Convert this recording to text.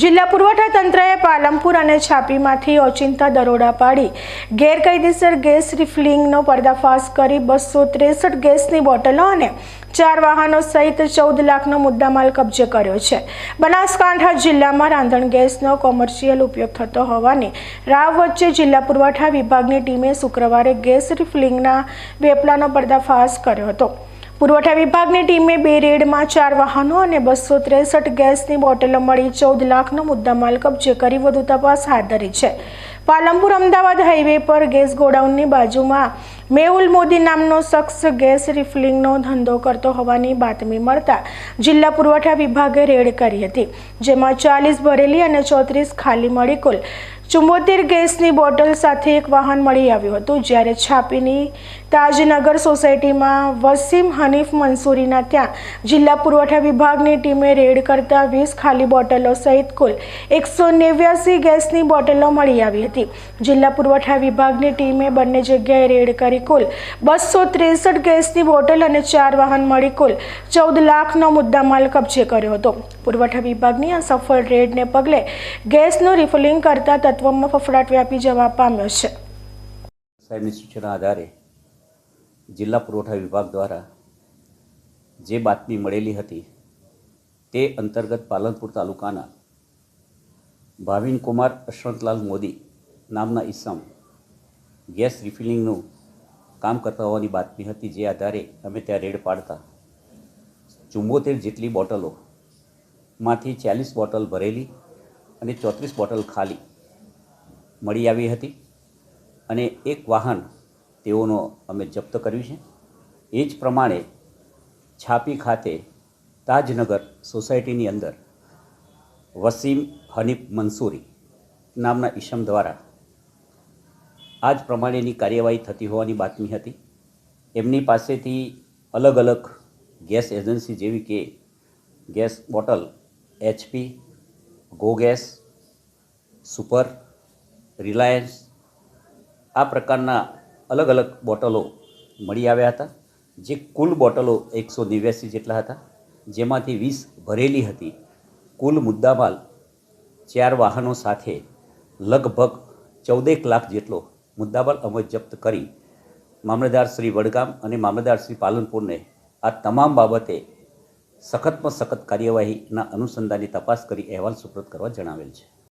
જિલ્લા પુરવઠા તંત્રએ પાલમપુર અને છાપીમાંથી ઓચિંતા દરોડા પાડી ગેરકાયદેસર ગેસ રિફિલિંગનો પર્દાફાશ કરી બસો ત્રેસઠ ગેસની બોટલો અને ચાર વાહનો સહિત ચૌદ લાખનો મુદ્દામાલ કબજે કર્યો છે. બનાસકાંઠા જિલ્લામાં રાંધણ ગેસનો કોમર્શિયલ ઉપયોગ થતો હોવાની રાવ વચ્ચે જિલ્લા પુરવઠા વિભાગની ટીમે શુક્રવારે ગેસ રિફિલિંગના વેપલાનો પર્દાફાશ કર્યો હતો. પુરવઠા વિભાગની ટીમે બે રેડમાં ચાર વાહનો અને બસો ત્રેસઠ ગેસની બોટલો મળી ચૌદ લાખનો મુદ્દામાલ કબજે કરી વધુ તપાસ હાથ ધરી છે. પાલનપુર અમદાવાદ હાઈવે પર ગેસ ગોડાઉનની બાજુમાં મેહુલ મોદી નામનો શખ્સ ગેસ રિફિલિંગનો ધંધો કરતો હોવાની બાતમી મળતા જિલ્લા પુરવઠા વિભાગે રેડ કરી હતી, જેમાં ચાલીસ ભરેલી અને ચોત્રીસ ખાલી મળી કુલ ચુંબોતેર ગેસની બોટલ સાથે એક વાહન મળી આવ્યું હતું, જ્યારે છાપીની તાજનગર સોસાયટીમાં વસીમ હનીફ મંસૂરીના ત્યાં જિલ્લા પુરવઠા વિભાગની ટીમે રેડ કરતા વીસ ખાલી બોટલો સહિત કુલ એકસો નેવ્યાસી ગેસની બોટલો મળી આવી હતી. જિલ્લા પુરવઠા વિભાગની ટીમે બંને જગ્યાએ રેડ કરી કુલ બસો ત્રેસઠ ગેસની બોટલ અને ચાર વાહન મળી કુલ ચૌદ લાખનો મુદ્દામાલ કબજે કર્યો હતો. પુરવઠા વિભાગની આ સફળ રેડને પગલે ગેસનું રિફિલિંગ કરતા તત્વોમાં ફફડાટ વ્યાપી જવા પામ્યો છે. સાહેબની સૂચના આધારે જિલ્લા પુરવઠા વિભાગ દ્વારા જે બાતમી મળેલી હતી તે અંતર્ગત પાલનપુર તાલુકાના ભાવિન કુમાર અશવંતલાલ મોદી નામના ઈસમ ગેસ રિફિલિંગનું કામ કરતા હોવાની બાતમી હતી, જે આધારે અમે ત્યાં રેડ પાડતા ચુંબોતેર જેટલી બોટલો માંથી ચાલીસ બોટલ ભરેલી અને ચોત્રીસ બોટલ ખાલી મળી આવી હતી. અને એક વાહન તેઓનો અમે જપ્ત કર્યું છે. એ જ પ્રમાણે છાપી ખાતે તાજનગર સોસાયટીની અંદર વસીમ હનીફ મંસૂરી નામના ઈશમ દ્વારા આ જ પ્રમાણેની કાર્યવાહી થતી હોવાની બાતમી હતી. એમની પાસેથી અલગ અલગ ગેસ એજન્સી જેવી કે gas bottle HP Go Gas Super Reliance આ પ્રકારના અલગ અલગ બોટલો મળી આવ્યા હતા, જે કુલ બોટલો એકસો નેવ્યાસી જેટલા હતા, જેમાંથી વીસ ભરેલી હતી. કુલ મુદ્દામાલ ચાર વાહનો સાથે લગભગ ચૌદેક લાખ જેટલો મુદ્દામાલ અમે જપ્ત કરી. મામલતદાર શ્રી વડગામ અને મામલતદાર શ્રી પાલનપુરને આ તમામ બાબતે સખતમાં સખત કાર્યવાહીના અનુસંધાનની તપાસ કરી અહેવાલ સુપ્રત કરવા જણાવેલ છે.